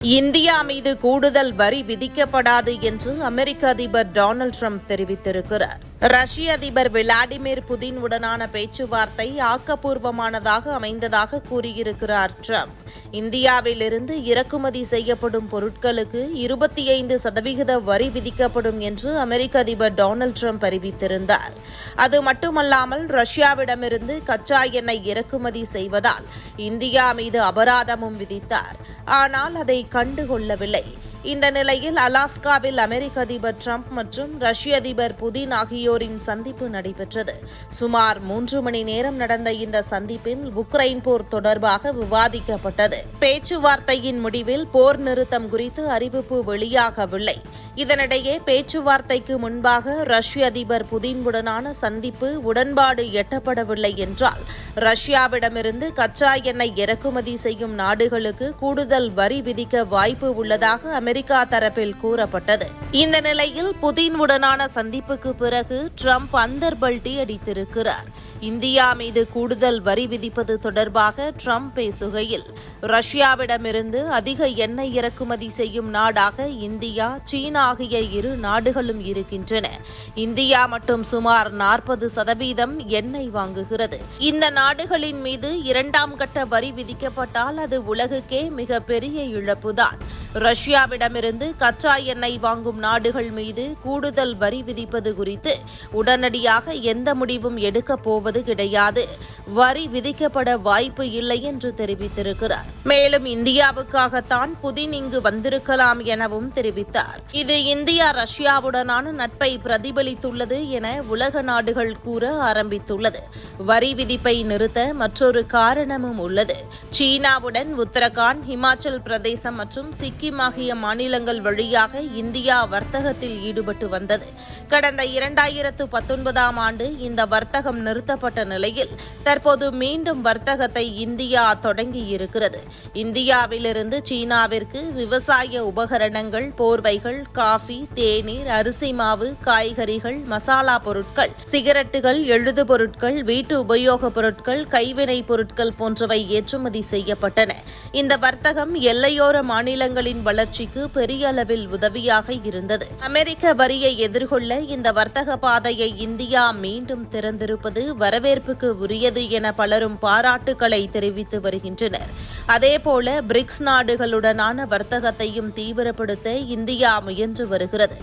India மீது கூடுதல் வரி விதிக்கப்படாது என்று அமெரிக்க அதிபர் டொனால்டு ட்ரம்ப் தெரிவித்திருக்கிறார். ரஷ்ய அதிபர் விளாடிமிர் புதின் உடனான பேச்சுவார்த்தை ஆக்கப்பூர்வமானதாக அமைந்ததாக கூறியிருக்கிறார் ட்ரம்ப். இந்தியாவிலிருந்து இறக்குமதி செய்யப்படும் பொருட்களுக்கு இருபத்தி ஐந்து சதவிகித வரி விதிக்கப்படும் என்று அமெரிக்க அதிபர் டொனால்டு ட்ரம்ப் அறிவித்திருந்தார். அது மட்டுமல்லாமல் ரஷ்யாவிடமிருந்து கச்சா எண்ணெய் இறக்குமதி செய்வதால் இந்தியா மீது அபராதமும் விதித்தார். ஆனால் அதை கண்டுகொள்ளவில்லை. இந்த நிலையில் அலாஸ்காவில் அமெரிக்க அதிபர் ட்ரம்ப் மற்றும் ரஷ்ய அதிபர் புதின் ஆகியோரின் சந்திப்பு நடைபெற்றது. சுமார் மூன்று மணி நேரம் நடந்த இந்த சந்திப்பில் உக்ரைன் போர் தொடர்பாக விவாதிக்கப்பட்டது. பேச்சுவார்த்தையின் முடிவில் போர் நிறுத்தம் குறித்து அறிவிப்பு வெளியாகவில்லை. இதனிடையே பேச்சுவார்த்தைக்கு முன்பாக ரஷ்ய அதிபர் புதினுடனான சந்திப்பு உடன்பாடு எட்டப்படவில்லை என்றால் ரஷ்யாவிடமிருந்து கச்சா எண்ணெய் இறக்குமதி செய்யும் நாடுகளுக்கு கூடுதல் வரி விதிக்க வாய்ப்பு உள்ளதாக அமெரிக்க தரப்பில் கூறப்பட்டது. இந்த நிலையில் புதினுடனான சந்திப்புக்கு பிறகு ட்ரம்ப் அந்தர்பல்டி அடித்திருக்கிறார். இந்தியா மீது கூடுதல் வரி விதிப்பது தொடர்பாக ட்ரம்ப் பேசுகையில் ரஷ்யாவிடமிருந்து அதிக எண்ணெய் இறக்குமதி செய்யும் நாடாக இந்தியா சீனா ஆகிய இரு நாடுகளும் இருக்கின்றன. இந்தியா மட்டும் சுமார் நாற்பது சதவீதம் எண்ணெய் வாங்குகிறது. இந்த நாடுகளின் மீது இரண்டாம் கட்ட வரி விதிக்கப்பட்டால் அது உலகுக்கே மிகப்பெரிய இழப்புதான். ரஷ்யாவிடமிருந்து கச்சா எண்ணெய் வாங்கும் நாடுகள் மீது கூடுதல் வரி விதிப்பது குறித்து உடனடியாக எந்த முடிவும் எடுக்கப் போவது கிடையாது. வரி விதிக்கப்பட வாய்ப்பு இல்லை என்று தெரிவித்திருக்கிறார். மேலும் இந்தியாவுக்காகத்தான் புதின் இங்கு வந்திருக்கலாம் எனவும் தெரிவித்தார். இது இந்தியா ரஷ்யாவுடனான நட்பை பிரதிபலித்துள்ளது என உலக நாடுகள் கூற ஆரம்பித்துள்ளது. வரி விதிப்பை நிறுத்த மற்றொரு காரணமும் உள்ளது. சீனாவுடன் உத்தரகாண்ட் ஹிமாச்சல் பிரதேசம் மற்றும் சிக்கிம் ஆகிய மாநிலங்கள் வழியாக இந்தியா வர்த்தகத்தில் ஈடுபட்டு வந்தது. கடந்த இரண்டாயிரத்து பத்தொன்பதாம் ஆண்டு இந்த வர்த்தகம் நிறுத்தப்பட்ட நிலையில் தற்போது மீண்டும் வர்த்தகத்தை இந்தியா தொடங்கியிருக்கிறது. இந்தியாவிலிருந்து சீனாவிற்கு விவசாய உபகரணங்கள் போர்வைகள் காஃபி தேநீர் அரிசி மாவு காய்கறிகள் மசாலா பொருட்கள் சிகரெட்டுகள் எழுது பொருட்கள் வீட்டு உபயோகப் பொருட்கள் கைவினைப் பொருட்கள் போன்றவை ஏற்றுமதி செய்யப்பட்டன. இந்த வர்த்தகம் எல்லையோர மாநிலங்களின் வளர்ச்சிக்கு பெரிய அளவில் உதவியாக இருந்தது. அமெரிக்க வரியை எதிர்கொள்ள இந்த வர்த்தக பாதையை இந்தியா மீண்டும் திறந்திருப்பது வரவேற்புக்கு உரியது என பலரும் பாராட்டுக்களை தெரிவித்து வருகின்றனர். அதேபோல பிரிக்ஸ் நாடுகளுடனான வர்த்தகத்தையும் தீவிரப்படுத்த இந்தியா முயன்று வருகிறது.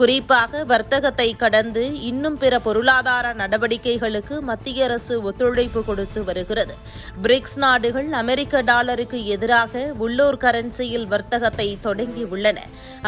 குறிப்பாக வர்த்தகத்தை கடந்து இன்னும் பிற பொருளாதார நடவடிக்கைகளுக்கு மத்திய அரசு ஒத்துழைப்பு கொடுத்து வருகிறது. பிரிக்ஸ் நாடுகள் அமெரிக்க டாலருக்கு எதிராக உள்ளூர் கரன்சியில் வர்த்தகத்தை தொடங்கியுள்ளன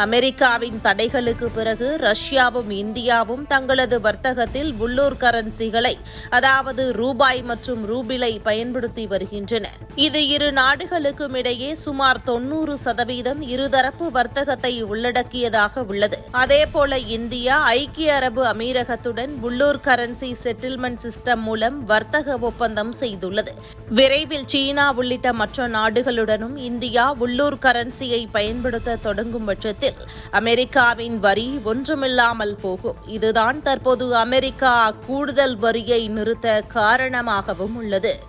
அமெரிக்காவின் தடைகளுக்கு பிறகு ரஷ்யாவும் இந்தியாவும் தங்களது வர்த்தகத்தில் உள்ளூர் கரன்சிகளை அதாவது ரூபாய் மற்றும் ரூபிலை பயன்படுத்தி வருகின்றன. இது இரு நாடுகளுக்கும் இடையே சுமார் தொன்னூறு சதவீதம் இருதரப்பு வர்த்தகத்தை உள்ளடக்கியதாக உள்ளது. அதேபோல இந்தியா ஐக்கிய அரபு அமீரகத்துடன் உள்ளூர் கரன்சி செட்டில்மெண்ட் சிஸ்டம் மூலம் வர்த்தக ஒப்பந்தம் செய்துள்ளது. விரைவில் சீனா உள்ளிட்ட மற்ற நாடுகளுடனும் இந்தியா உள்ளூர் கரன்சியை பயன்படுத்த தொடங்கும் பட்சத்தில் அமெரிக்காவின் வரி ஒன்றுமில்லாமல் போகும். இதுதான் தற்போது அமெரிக்கா கூடுதல் வரியை நிறுத்த காரணமாகவும் உள்ளது.